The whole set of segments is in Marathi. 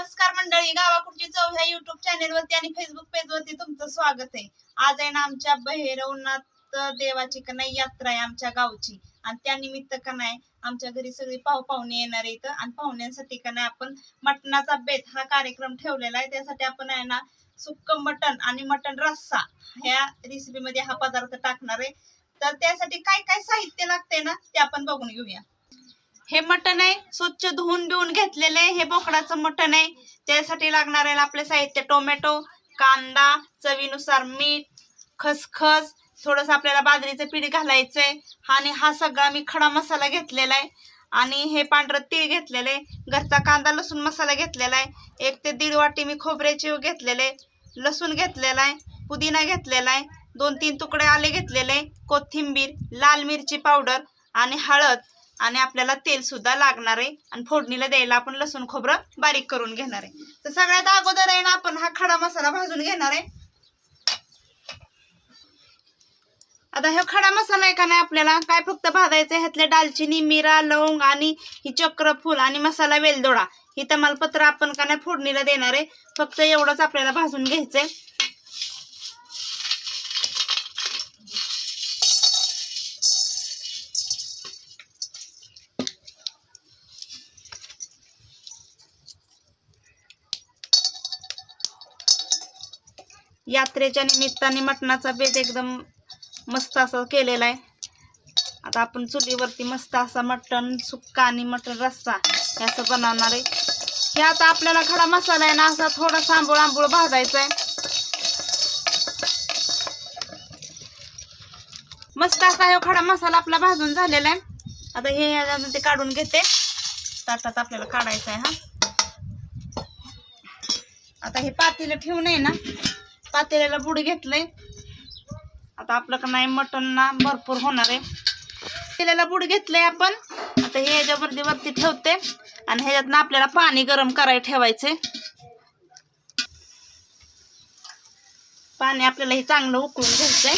नमस्कार मंडळी गावाकडची चव ह्या युट्यूब चॅनेल वरती आणि फेसबुक पेज वरती तुमचं स्वागत आहे. आज आहे ना आमच्या बहिरवनाथ देवाची का नाही यात्रा आहे आमच्या गावची. आणि त्यानिमित्त का नाही आमच्या घरी सगळी पाव पाहुणे येणार आहेत. आणि पाहुण्यांसाठी का नाही आपण मटणाचा बेत हा कार्यक्रम ठेवलेला आहे. त्यासाठी आपण आहे ना सुक्क मटण आणि मटण रस्सा ह्या रेसिपी मध्ये हा पदार्थ टाकणार आहे. तर त्यासाठी काय काय साहित्य लागते ना ते आपण बघून घेऊया. हे मटण आहे स्वच्छ धुवून बिवून घेतलेलं आहे हे बोकडाचं मटण आहे. त्यासाठी लागणार आहे आपले साहित्य टोमॅटो कांदा चवीनुसार मीठ खसखस थोडस आपल्याला बाजरीचं पीठ घालायचंय. आणि हा सगळा मी खडा मसाला घेतलेला आहे. आणि हे पांढरं तीळ घेतलेलं आहे. घरचा कांदा लसूण मसाला घेतलेला आहे. एक ते दीड वाटी मी खोबऱ्याचे घेतलेले लसूण घेतलेला आहे. पुदिना घेतलेला आहे. दोन तीन तुकडे आले घेतलेले कोथिंबीर लाल मिरची पावडर आणि हळद. आणि आपल्याला तेल सुद्धा लागणार आहे. आणि फोडणीला द्यायला आपण लसूण खोबरं बारीक करून घेणार आहे. तर सगळ्यात अगोदर आहे ना आपण हा खडा मसाला भाजून घेणार आहे. आता हा खडा मसाला आहे का नाही आपल्याला? काय फक्त भाजायचं आहे? ह्यातले दालचिनी मिरा लवंग आणि ही चक्रफूल आणि मसाला वेलदोडा. ही तमालपत्र आपण का नाही फोडणीला देणार आहे. फक्त एवढंच आपल्याला भाजून घ्यायचंय. यात्रेच्या निमित्ताने मटणाचा बेत एकदम मस्त असा केलेला आहे. आता आपण चुलीवरती मस्त असा मटण सुक्का आणि मटण रस्सा हे असं बनवणार आहे. हे आता आपल्याला खडा मसाला आहे ना असा थोडा सांबूळ आंबूळ भाजायचा आहे. मस्त असा हे खडा मसाला आपला भाजून झालेला आहे. आता हे ते काढून घेते. ताटात आपल्याला काढायचं आहे हा. आता हे पातीला ठेवून आहे ना पातेल्याला बुड घेतलंय. आता आपलं का नाही मटण ना भरपूर होणार आहे. पातेल्याला बुड घेतलंय आपण. आता हे ह्याच्यावरती वरती ठेवते. आणि ह्याच्यातनं आपल्याला पाणी गरम करायला ठेवायचंय. पाणी आपल्याला हे चांगलं उकळून घ्यायचंय.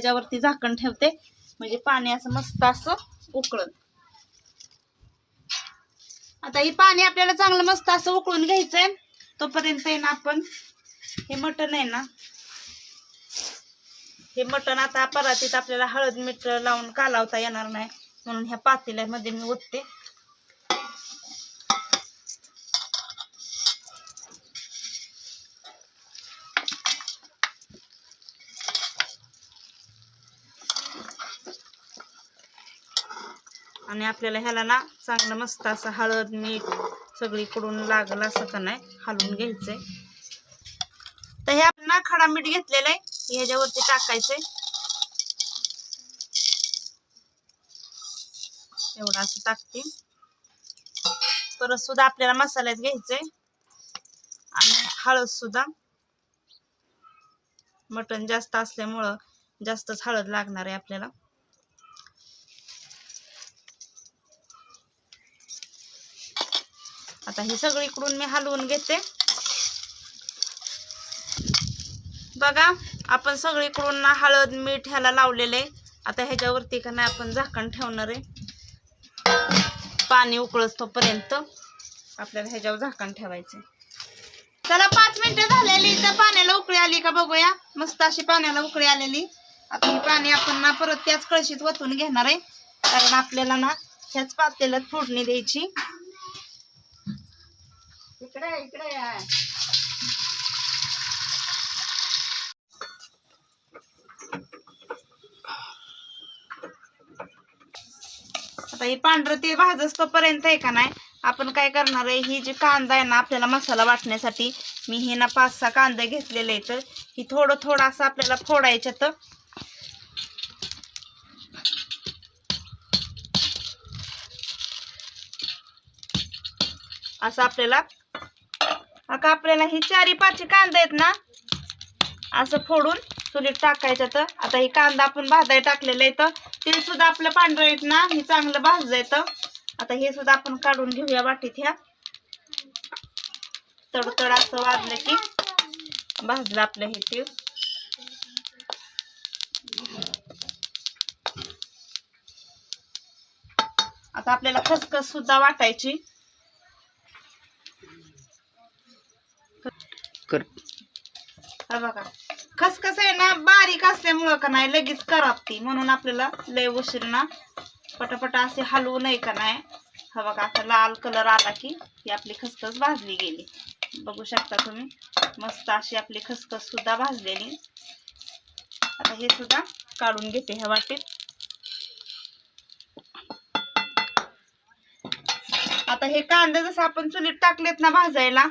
त्याच्यावरती झाकण ठेवते. म्हणजे पाणी असं मस्त असं उकळत आता ही पाणी आपल्याला चांगलं मस्त असं उकळून घ्यायचंय. तोपर्यंत आहे ना आपण हे मटण आहे ना हे मटण आता परातीत आपल्याला हळद मीठ लावून कालावता येणार नाही. म्हणून ह्या पातेल्यामध्ये मी ओतते. आणि आपल्याला ह्याला ना चांगलं मस्त असं हळद मीठ सगळीकडून लागलं असं का नाही हलवून घ्यायचंय. तर हे आपण ना खडा मीठ घेतलेलं आहे ह्याच्यावरती टाकायचंय. एवढं असं टाकते. परत सुद्धा आपल्याला मसाल्यात घ्यायचंय. आणि हळद सुद्धा. मटण जास्त असल्यामुळं जास्तच हळद लागणार आहे आपल्याला. आता ही सगळीकडून मी हलवून घेते. बघा आपण सगळीकडून ना हळद मीठ ह्याला लावलेलं आहे. आता ह्याच्यावरती का नाही आपण झाकण ठेवणार आहे. पाणी उकळत तोपर्यंत आपल्याला ह्याच्यावर झाकण ठेवायचं चला पाच मिनिटं झालेली तर पाण्याला उकळी आली का बघूया. मस्त अशी पाण्याला उकळी आलेली. आता ही पाणी आपण ना परत त्याच कळशीत वतून घेणार आहे. कारण आपल्याला ना ह्याच पातेल्यात फोडणी द्यायची. इकडे इकडे आता ही पांढरं ते भाजस्तो पर्यंत आहे का नाही आपण काय करणार आहे ही जी कांदा आहे ना आपल्याला मसाला वाटण्यासाठी मी हे ना पाच सहा कांदे घेतलेले आहेत. ही थोडं थोडं असं आपल्याला फोडायच्यात असं आपल्याला आता आपल्याला ही चारी पाचशे कांदा आहेत ना? असं फोडून चुलीत टाकायचं तर. आता हे कांदा आपण भाजायला टाकलेलं आहे तर. ते सुद्धा आपलं पांढरं आहेत ना? हे चांगलं भाजायचं आता हे सुद्धा आपण काढून घेऊया वाटीत ह्या. तडतड असं वाजलं की भाजलं आपलं हे तीळ. आता आपल्याला खसखस सुद्धा वाटायची. कर. हा बघा. खसखस आहे ना बारीक असल्यामुळं का नाही लगेच करापती म्हणून आपल्याला लय उशीर ना पटापट असे हलवू नये का नाही. हा बघा आता लाल कलर आला की ही आपली खसखस भाजली गेली. बघू शकता तुम्ही मस्त अशी आपली खसखस सुद्धा भाजलेली. आता हे सुद्धा काढून घेते ह्या वाटीत. आता हे कांदे जसं आपण चुलीत टाकलेत ना भाजायला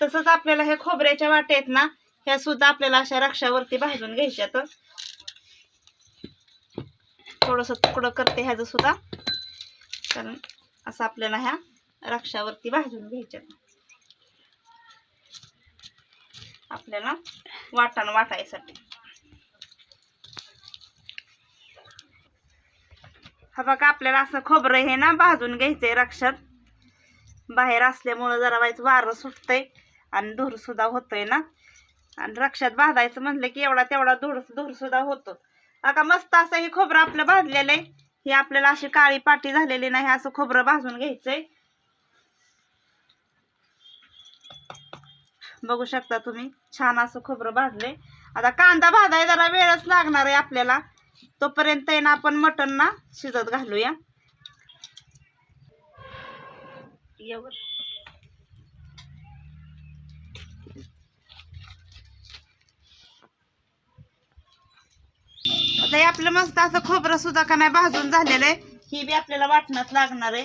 तसंच आपल्याला हे खोबऱ्याच्या वाट्या आहेत ना ह्या सुद्धा आपल्याला अशा रक्षावरती भाजून घ्यायच्या तर थोडस तुकडं करते ह्याचं सुद्धा. कारण असं आपल्याला ह्या रक्षावरती भाजून घ्यायच्या आपल्याला वाटण वाटायसाठी. हा बघा आपल्याला असं खोबरं हे ना भाजून घ्यायचंय रक्षात. बाहेर असल्यामुळं जरा वाईच वारं सुटतंय. आणि धूरसुद्धा होतोय ना. आणि रक्षात बांधायचं म्हणलं की एवढा तेवढा धूर धूरसुद्धा होतो. आता मस्त असं हे खोबरं आपलं भाजलेलं आहे. हे आपल्याला अशी काळी पाटी झालेली नाही असं खोबरं भाजून घ्यायचंय. बघू शकता तुम्ही छान असं खोबरं भाजले आता कांदा भाजाय जरा वेळच लागणार आहे आपल्याला. तोपर्यंत आहे ना आपण मटण ना शिजत घालूया. आता हे आपलं मस्त असं खोबरं सुद्धा का नाही भाजून झालेलं आहे. ही बी आपल्याला वाटण्यात लागणार आहे.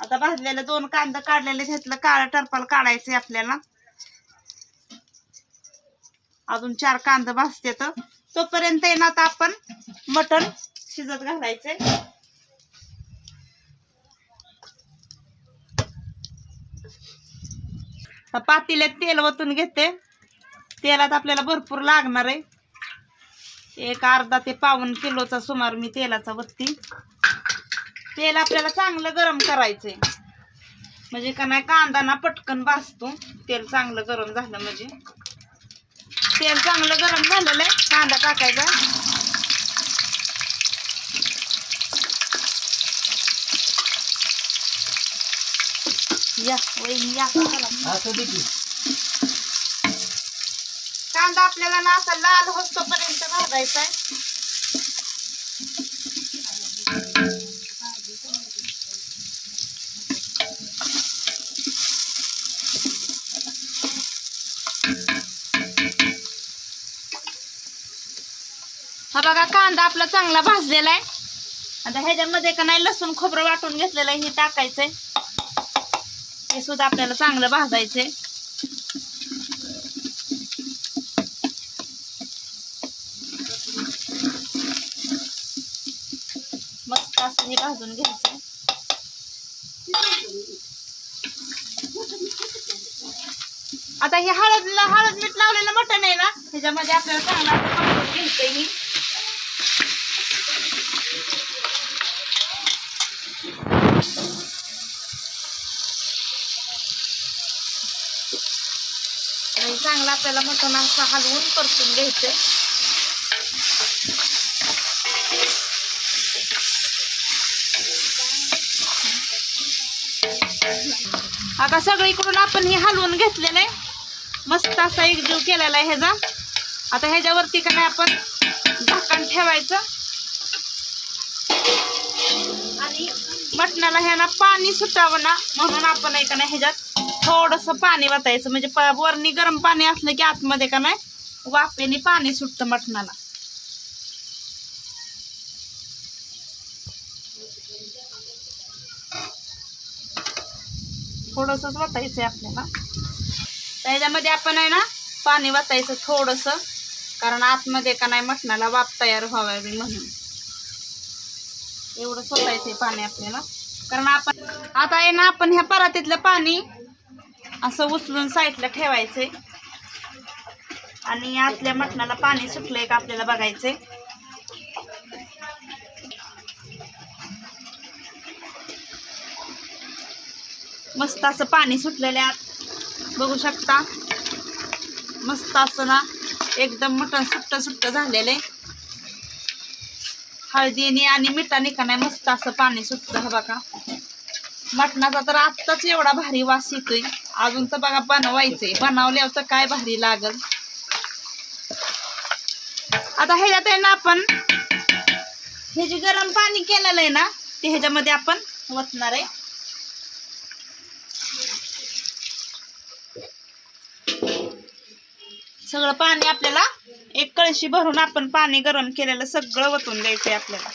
आता भाजलेलं दोन कांदा काढलेले त्यातलं काळं टरपाल काढायचंय आपल्याला. अजून चार कांदा भाजते तर. तोपर्यंत आहे ना आता आपण मटण शिजत घालायचंय. आता तेल वतून घेते. तेलात आपल्याला भरपूर लागणार आहे. एक अर्धा ते पाऊन किलोचा सुमार मी तेलाचा वत्ती तेल आपल्याला चांगलं गरम करायचंय. म्हणजे का नाही कांदा ना पटकन भाजतो. तेल चांगलं गरम झालं म्हणजे. तेल चांगलं गरम झालेलं आहे. कांदा टाकायचा. या या. कांदा आपल्याला ना असा लाल होतोपर्यंत भाजायचा हा बघा कांदा आपला चांगला भाजलेला आहे. आता ह्याच्यामध्ये का नाही लसूण खोबरं वाटून घेतलेलं आहे हे टाकायचंय. हे सुद्धा आपल्याला चांगलं भाजायचंय. मस्त भाजून घ्यायचं. आता हे हळद हळद मीठ लावलेलं मटण आहे ना ह्याच्यामध्ये आपल्याला चांगलं घ्यायचंय मी. चांगला आपल्याला मटण असं हलवून परतून घ्यायचंय. आता सगळीकडून आपण हे हलवून घेतलेलं आहे. मस्त असा एकजीव केलेला आहे ह्याचा. आता ह्याच्यावरती का नाही आपण झाकण ठेवायचं. आणि मटणाला ह्याना पाणी सुटावं ना म्हणून आपण आहे का नाही ह्याच्यात थोडंसं पाणी वाचायचं म्हणजे प- वरणी गरम पाणी असलं की आतमध्ये का नाही वाफेने पाणी सुटतं मटणाला. थोडंसंच वाटायचं आपल्याला. त्याच्यामध्ये आपण आहे ना पाणी वाटायचं थोडंसं. कारण आतमध्ये का नाही मटणाला वाफ तयार व्हावी म्हणून. एवढं सोडायचंय पाणी आपल्याला. कारण आपण आता आहे ना आपण ह्या परातीतलं पाणी असं उचलून साईडला ठेवायचंय. आणि आतल्या मटणाला पाणी सुटलंय का आपल्याला बघायचंय. मस्त असं पाणी सुटलेलं आहे बघू शकता. मस्त असं ना एकदम मटण सुट्ट सुट्ट झालेलं आहे. हळदीने आणि मिठाने का नाही मस्त असं पाणी सुटतं हे बघा. मटणाचा तर आत्ताच एवढा भारी वास येतोय. अजून तर बघा बनवायचंय. बनवल्यावर तर काय भारी लागल. आता ह्याच्यात आहे ना आपण हे जे गरम पाणी केलेलं आहे ना ते ह्याच्यामध्ये आपण वतणार आहे. सगळं पाणी आपल्याला एक कळशी भरून आपण पाणी गरम केलेलं सगळं वतून द्यायचंय आपल्याला.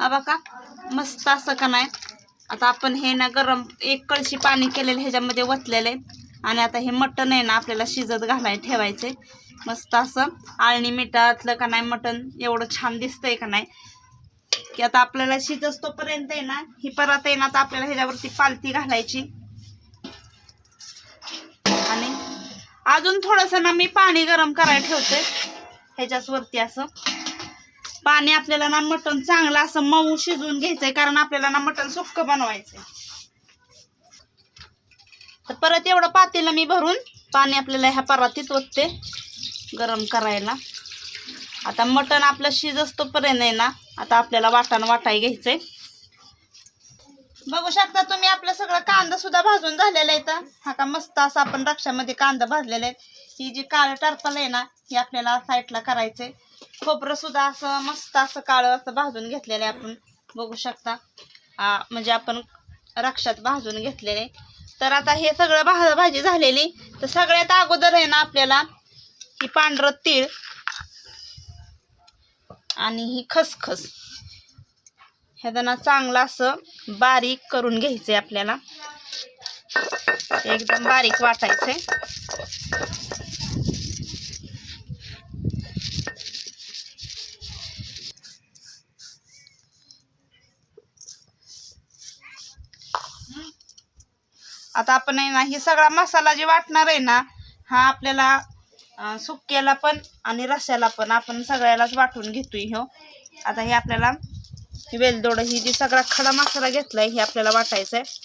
हा बघा मस्त असं का नाही? आता आपण हे ना गरम एक कळशी पाणी केलेलं ह्याच्यामध्ये वतलेलं आहे. आणि आता हे मटण आहे ना आपल्याला शिजत घालाय ठेवायचे मस्त असं आळणी मिठातलं का नाही मटण एवढं छान दिसतंय का नाही. की आता आपल्याला शिजत तोपर्यंत आहे ना ही परत आहे ना आता आपल्याला ह्याच्यावरती पालती घालायची. आणि अजून थोडंसं ना मी पाणी गरम करायला ठेवते ह्याच्याच वरती असं. पाणी आपल्याला ना मटण चांगलं असं मऊ शिजवून घ्यायचंय कारण आपल्याला ना मटण सुक्क बनवायचंय. तर परत एवढं पातेलं मी भरून पाणी आपल्याला ह्या परातीत ओतते. गरम करायला. आता मटण आपलं शिजस्तोपर्यंत आहे ना आता आपल्याला वाटण वाटाय घ्यायचंय. बघू शकता तुम्ही आपलं सगळं कांदा सुद्धा भाजून झालेला आहे तर हा का मस्त असं आपण रक्षामध्ये कांदा भाजलेला आहे. ही जी काळं टरपल आहे ना ही आपल्याला साईडला करायचंय. खोबरं सुद्धा असं मस्त असं काळं असं भाजून घेतलेलं आहे आपण. बघू शकता. म्हणजे आपण रक्षात भाजून घेतलेले तर आता हे सगळं भा भाजी झालेली. तर सगळ्यात अगोदर आहे ना आपल्याला ही पांढरं तीळ आणि ही खसखस. ह्याचं ना चांगलं असं बारीक करून घ्यायचंय आपल्याला. एकदम बारीक वाटायचंय. आता आपण आहे ना ही सगळा मसाला जे वाटणार आहे ना हा आपल्याला सुक्याला पण आणि रस्याला पण आपण सगळ्यालाच वाटून घेतोय ह्यो. आता हे आपल्याला वेलदोड ही जी सगळा खडा मसाला घेतलाय हे आपल्याला वाटायचं आहे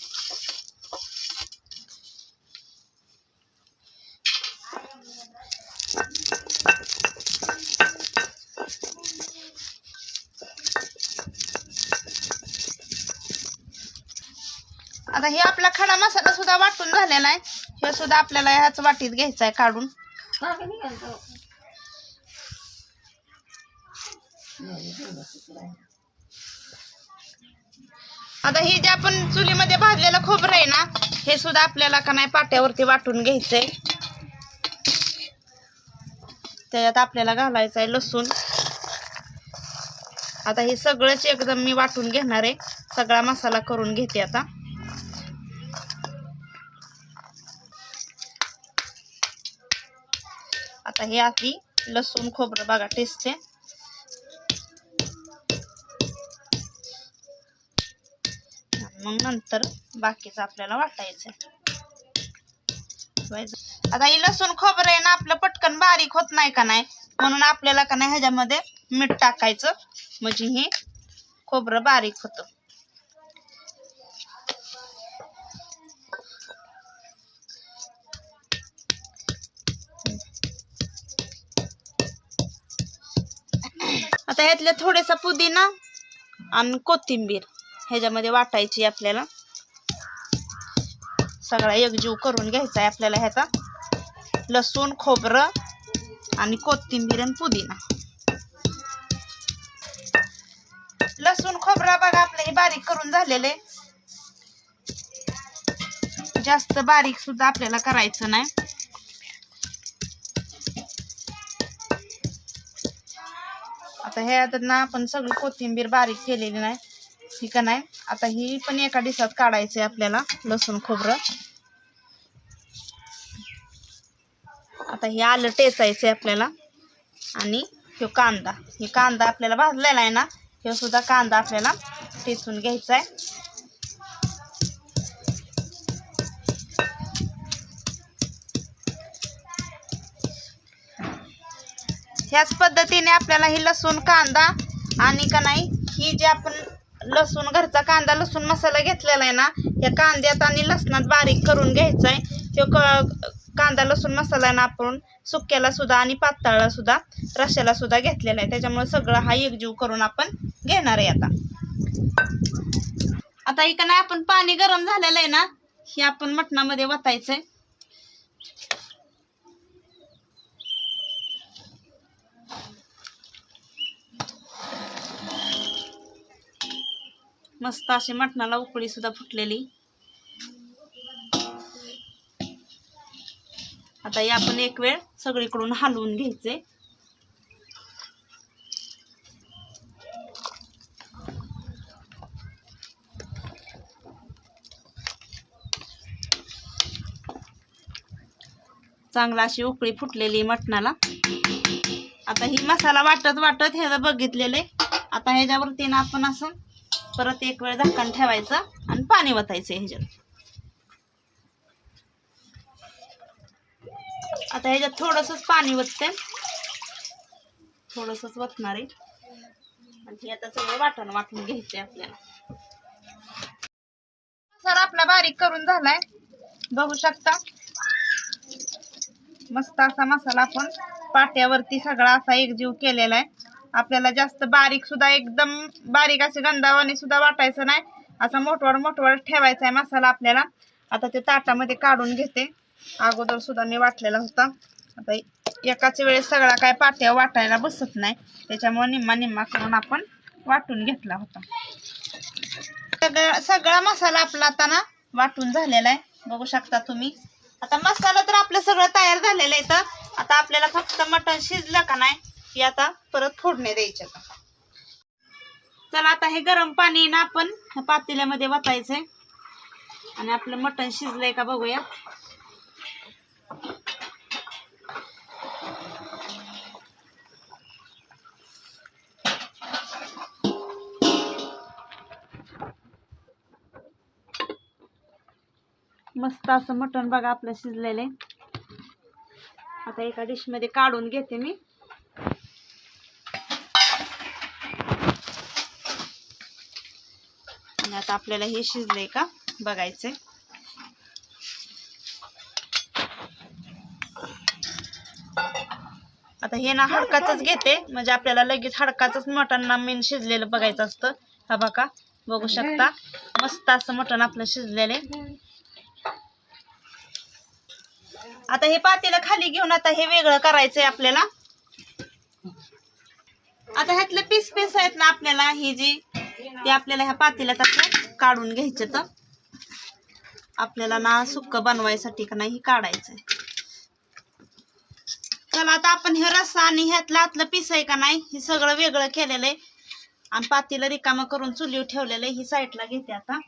आता हे आपला खडा मसाला सुद्धा वाटून झालेला आहे. हे सुद्धा आपल्याला ह्याच वाटीत घ्यायचा आहे काढून. आता हे जे आपण चुलीमध्ये भाजलेलं खोबरं आहे ना हे सुद्धा आपल्याला का नाही पाट्यावरती वाटून घ्यायचंय. त्याच्यात आपल्याला घालायचं आहे लसूण. आता हे सगळंच एकदम मी वाटून घेणार आहे. सगळा मसाला करून घेते आता. आता हे आधी लसूण खोबरं बघा टेस्ट आहे. मग नंतर बाकीचं आपल्याला वाटायचं. आता हे लसूण खोबरं आहे ना आपलं पटकन बारीक होत नाही का नाही? म्हणून आपल्याला का नाही ह्याच्यामध्ये मीठ टाकायचं. म्हणजे हे खोबरं बारीक होतं. आता यातल्या थोडेसा पुदिना आणि कोथिंबीर ह्याच्यामध्ये वाटायची आपल्याला. सगळा एकजीव करून घ्यायचा आहे आपल्याला ह्याचा. लसूण खोबरं आणि कोथिंबीर आणि पुदिना. लसूण खोबरा बघा आपलं हे बारीक करून झालेले जास्त बारीक सुद्धा आपल्याला करायचं नाही. आता ह्यात ना आपण सगळी कोथिंबीर बारीक केलेली नाही. ही का नाही? आता ही पण एका डिशात काढायचं आहे आपल्याला लसूण खोबरं. आता हे आलं टेचायचं आहे आपल्याला. आणि ह्यो कांदा. हे कांदा आपल्याला भाजलेला आहे ना ह्यो सुद्धा कांदा आपल्याला टेचून घ्यायचा आहे ह्याच पद्धतीने आपल्याला ही लसूण कांदा आणि का नाही ही जे आपण लसूण घरचा कांदा लसूण मसाला घेतलेला आहे ना या कांद्यात आणि लसणात बारीक करून घ्यायचा आहे. तो क कांदा लसूण मसाला ना आपण सुक्याला सुद्धा आणि पातळला सुद्धा रश्याला सुद्धा घेतलेला आहे. त्याच्यामुळे सगळं हा एकजीव करून आपण घेणार आहे आता. आता इकडे नाही आपण पाणी गरम झालेलं आहे ना हे आपण मटणामध्ये वतायचं आहे मस्त अशी मटणाला उकळी सुद्धा फुटलेली. आता हे आपण एक वेळ सगळीकडून हलवून घ्यायचे. चांगला अशी उकळी फुटलेली मटणाला. आता ही मसाला वाटत वाटत ह्याचं बघितलेले आता ह्याच्यावरती ना आपण असं परत एक वेळ झाकण ठेवायचं आणि पाणी वतायचं ह्याच्यात. आता ह्याच्यात थोडंसंच पाणी वतते. थोडंसंच वतणार आहे. आणि हे आता सगळं वाटण वाटून घ्यायचंय आपल्याला. सर आपला बारीक करून झालाय. बघू शकता. मस्त असा मसाला आपण पाट्यावरती सगळा असा एकजीव केलेला आहे. आपल्याला जास्त बारीक सुद्धा एकदम बारीक असे गंधावाने सुद्धा वाटायचं नाही. असा मोठवाड मोठवाड ठेवायचा आहे मसाला आपल्याला. आता ते ताटामध्ये काढून घेते. अगोदर सुद्धा मी वाटलेला होता. आता एकाच वेळेस सगळा काय पाट्या वाटायला बसत नाही. त्याच्यामुळे निम्मा निम्मा करून आपण वाटून घेतला होता. सगळा सगळा मसाला आपला आता ना वाटून झालेला आहे. बघू शकता तुम्ही. आता मसाला तर आपलं सगळं तयार झालेलं आहे तर आता आपल्याला फक्त मटण शिजलं का नाही? आता परत फोडणे द्यायच्या आता. चला आता हे गरम पाणी ना आपण पातेल्यामध्ये वाचायचंय आणि आपलं मटण शिजलंय का बघूया. मस्त असं मटण बघा आपलं शिजलेलं आहे. आता एका डिशमध्ये काढून घेते मी. आता आपल्याला हे शिजले का? बघायचंय आता हे ना हडकाच घेते. म्हणजे आपल्याला लगेच हडकाच मटण ना मेन शिजलेलं बघायचं असतं. हा बघा बघू शकता. मस्त असं मटण आपलं शिजलेलं. आता हे पातेला खाली घेऊन आता हे वेगळं करायचंय आपल्याला. आता ह्यातले पीस पीस आहेत ना आपल्याला ही जी ते आपल्याला ह्या पातेल्यात असं काढून घ्यायचे तर आपल्याला ना सुक्क बनवायसाठी का नाही काढायचंय. चला आता आपण हे रस्सा आणि ह्यातलं आतलं पीस आहे का नाही हे सगळं वेगळं केलेलं आहे आणि पातीला रिकामं करून चुलीवर ठेवलेलं आहे ही साईडला घेते आता.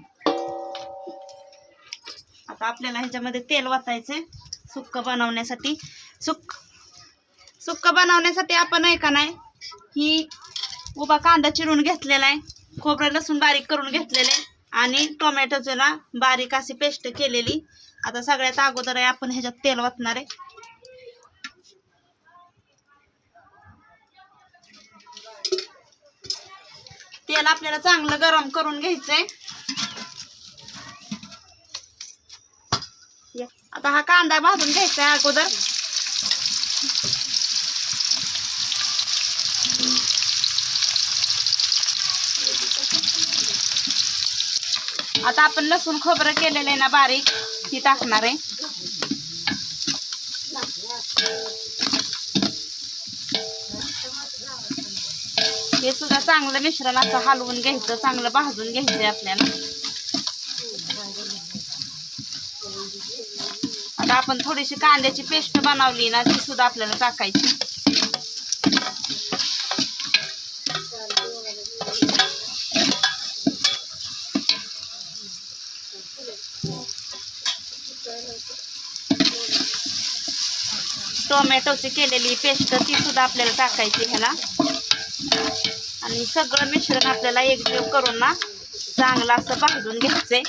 आता आपल्याला ह्याच्यामध्ये तेल वाचायचंय सुक्क बनवण्यासाठी. सुक सुक्क बनवण्यासाठी आपण आहे का नाही ही उभा कांदा चिरून घेतलेला आहे. खोबरं लसूण बारीक करून घेतलेलं आहे. आणि टोमॅटोचं ना बारीक अशी पेस्ट केलेली. आता सगळ्यात अगोदर आहे आपण ह्याच्यात तेल वाटणार आहे. तेल आपल्याला चांगलं गरम करून घ्यायचंय. आता हा कांदा भाजून घ्यायचा आहे अगोदर. आता आपण लसूण खोबरं केलेलं आहे ना बारीक ती टाकणार आहे. हे सुद्धा चांगलं मिश्रण असं हलवून घ्यायचं चांगलं भाजून घ्यायचं आपल्याला. आता आपण थोडीशी कांद्याची पेस्ट बनवली ना ती सुद्धा आपल्याला टाकायची. टोमॅटोची केलेली पेस्ट ती सुद्धा आपल्याला टाकायची ह्याला. आणि सगळं मिश्रण आपल्याला एकजीव करून ना चांगलं असं भाजून घ्यायचंय.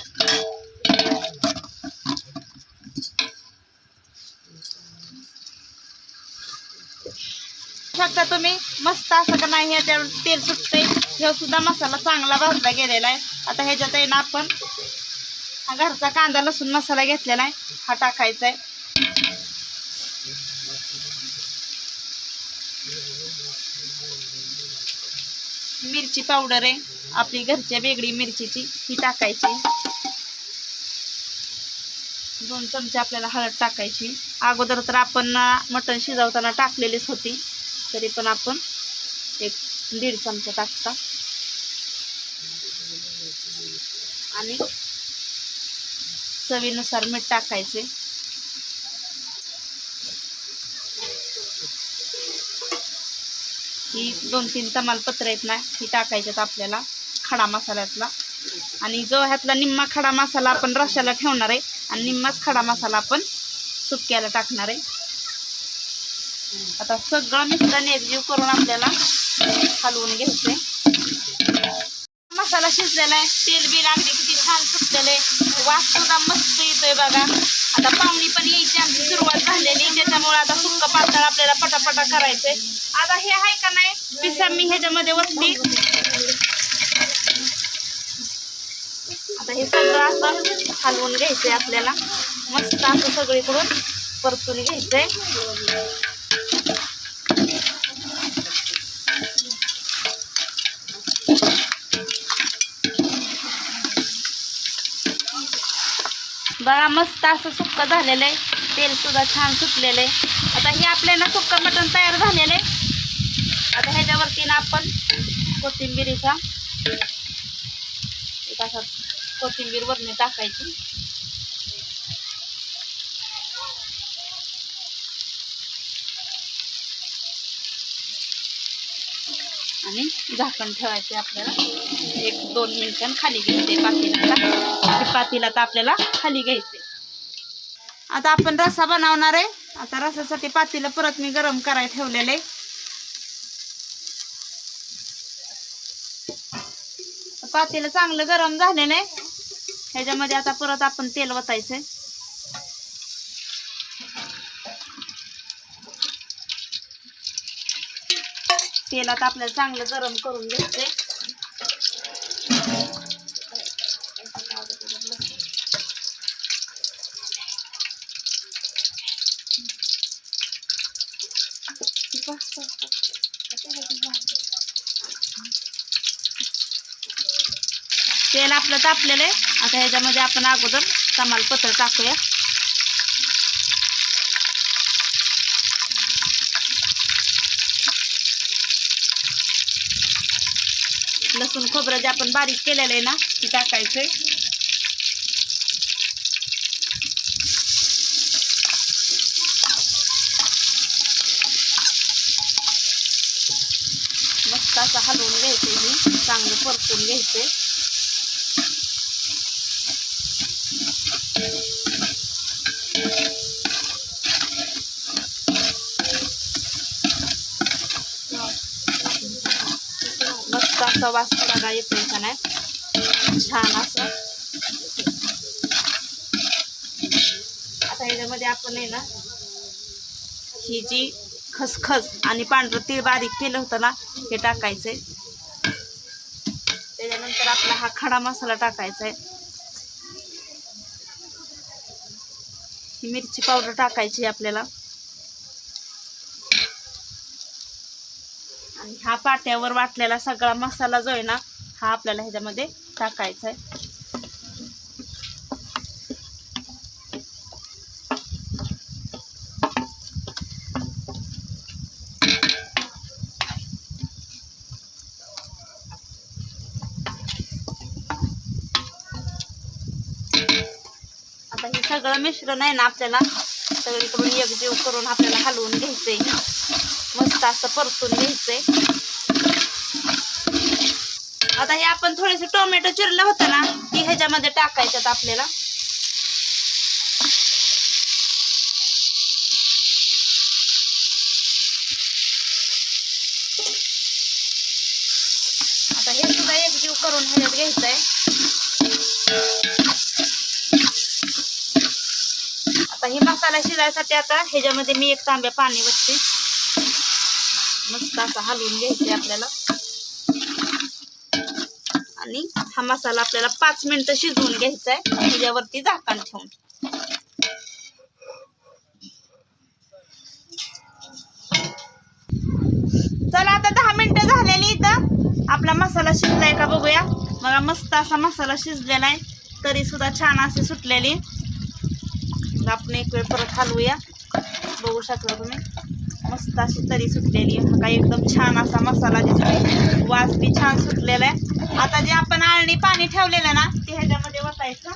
शकता तुम्ही? मस्त असं का नाही ह्याच्यावर तेल सुटते हे सुद्धा मसाला चांगला भाजला गेलेला आहे. आता ह्याच्यात आहे ना आपण घरचा कांदा लसूण मसाला घेतलेला आहे. हा टाकायचा आहे. मिरची पावडर आहे. आपली घरच्या वेगळी मिरचीची ही टाकायची. दोन चमचे आपल्याला हळद टाकायची. अगोदर तर आपण मटण शिजवताना टाकलेलीच होती. तरी पण आपण एक दीड चमचा टाकता. आणि चवीनुसार मीठ टाकायचे. ही दोन तीन तमालपत्र आहेत ना ही टाकायच्यात आपल्याला खडा मसाल्यातला. आणि जो ह्यातला निम्मा खडा मसाला आपण रशाला ठेवणार आहे आणि निम्माच खडा मसाला आपण सुक्याला टाकणार आहे. आता सगळं मिश्रण एकजीव करून आपल्याला हलवून घ्यायचंय. मसाला शिजलेला आहे तेल बी लागले किती छान सुटलेलं आहे. वास सुद्धा मस्त येतोय बघा. आता पाहुणी पण यायची आमची सुरुवात झालेली. त्याच्यामुळे आता सुक्क पातळ आपल्याला पटापटा करायचंय. आता हे आहे का नाही? पिसा मी ह्याच्यामध्ये वसली आता हे सगळं असं हलवून घ्यायचंय आपल्याला. मस्त असं सगळीकडून परतून घ्यायचंय. बघा मस्त असं सुक्क झालेलं आहे. तेल सुद्धा छान सुटलेलं आहे. आता हे आपल्याला सुक्क मटण तयार झालेलं आहे. आता ह्याच्यावरती ना आपण कोथिंबिरीचा एक असा कोथिंबीर वरणी टाकायची. आणि झाकण ठेवायचे आपल्याला. एक दोन मिनिटां खाली घ्यायचे पातेल्याला पातेला तर आपल्याला खाली घ्यायचे. आता आपण रसा बनवणार आहे. आता रसासाठी पातेला परत मी गरम करायला ठेवलेले पातेलं चांगलं गरम झालेलं आहे. ह्याच्यामध्ये आता परत आपण तेल वतायचंय. तेल आता आपल्याला चांगलं गरम करून घ्यायचंय तेल आपलं तापलेलं आहे. आता ह्याच्यामध्ये आपण अगोदर तमालपत्र टाकूया. लसूण खोबरं जे आपण बारीक केलेलं आहे ना ते टाकायचंय. मस्त असं हलवून घ्यायचंय मी. चांगलं परतून घ्यायचंय मस्त असा वास बघा येतो का नाही छान असं. आता ह्याच्यामध्ये आपण आहे ना ही जी खसखस आणि पांढरं तीळ बारीक केलं होतं ना हे टाकायचंय. त्याच्यानंतर आपला हा खडा मसाला टाकायचा आहे ही मिरची पावडर टाकायची आहे आपल्याला. आणि हा पाट्यावर वाटलेला सगळा मसाला जो आहे ना हा आपल्याला ह्याच्यामध्ये टाकायचा आहे आता हे सगळं मिश्रण आहे ना आपल्याला सगळीकडून एकजीव करून आपल्याला हलवून घ्यायचं आहे मस्त असं परतून घ्यायचंय. आता हे आपण थोडेसे टोमॅटो चिरलं होतं ना ती ह्याच्यामध्ये टाकायच्यात आपल्याला. आता हे सुद्धा एकजीव करून ह्याच्यात घ्यायचंय. आता हे मसाला शिजायसाठी आता ह्याच्यामध्ये मी एक तांब्या पाणी वरते मस्त असा हलवून घ्यायचे आपल्याला. आणि हा मसाला आपल्याला पाच मिनिटं शिजवून घ्यायचा आहे. त्याच्यावरती झाकण ठेवून. चला आता दहा मिनिटं झालेली इथं. आपला मसाला शिजलाय का बघूया. बघा मस्त असा मसाला शिजलेला आहे. तरी सुद्धा छान असे सुटलेली. आपण एक वेळ परत हलवूया. बघू शकता तुम्ही. मस्त अशी तरी सुटलेली हा एकदम छान असा मसाला दिसतोय. वास बी छान सुटलेला आहे. आता जे आपण आळणी पाणी ठेवलेलं ना ते ह्याच्यामध्ये वतायचं.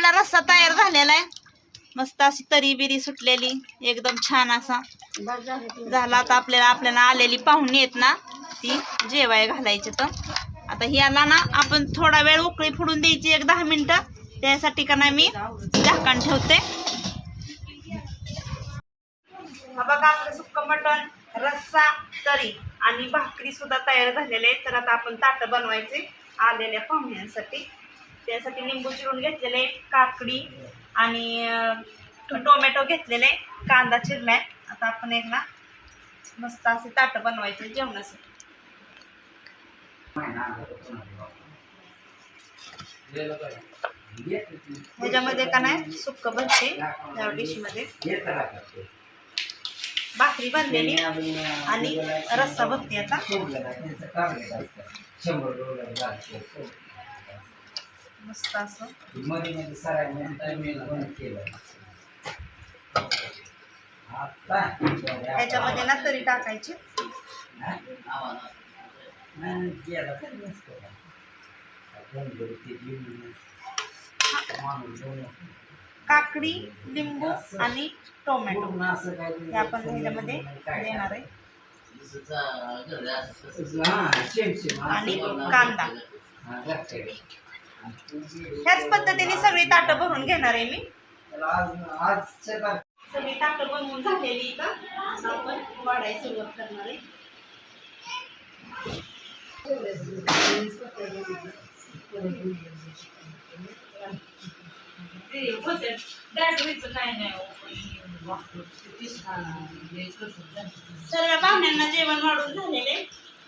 आपला रस्सा तयार झालेला आहे. मस्त अशी तरी बिरी सुटलेली एकदम छान असा. झाला आता आपल्याला आपल्याला आलेली पाहुणी आहेत ना ती जेवाय घालायची तर. आता ह्याला ना आपण थोडा वेळ उकळी फोडून द्यायची एक दहा मिनिटं. त्यासाठी का नाही मी झाकण ठेवते. हा बघा आपलं सुक्क मटण रस्सा तरी आणि भाकरी सुद्धा तयार झालेले आहे तर आता आपण ताटं बनवायचे आलेल्या पाहुण्यांसाठी. त्यासाठी लिंबू चिरून घेतलेले काकडी आणि टोमॅटो घेतलेले कांदा चिरलाय. आता आपण एक ना मस्त असे ताट बनवायचे जेवणासाठी. ह्याच्यामध्ये का नाही सुक्क बनते त्या डिशमध्ये. भाकरी बनलेली आणि रस्सा बघते आता. मस्त असं. मध्ये सरांनी बंद केलं. आता ह्याच्यामध्ये ना तरी टाकायची. काकडी लिंबू आणि टोमॅटो. पूर्ण असं काय हे आपण ह्याच्यामध्ये देणार आहे. आणि कांदा. हा, ह्याच पद्धतीने सगळी ताटं भरून घेणार आहे मी. सगळी ताटं बनवून झालेली आता आपण वाढायला सुरुवात करणार आहे. सर्व पाहुण्यांना जेवण वाढून झालेले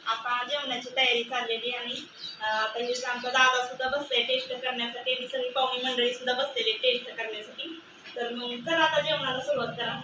आता जेवणाची तयारी चाललेली आणि आता हे आमचा दादा सुद्धा बसलाय टेस्ट करण्यासाठी आणि सगळी पाहुणी मंडळी सुद्धा बसलेली टेस्ट करण्यासाठी. तर मग चला आता जेवणाला सुरुवात करा.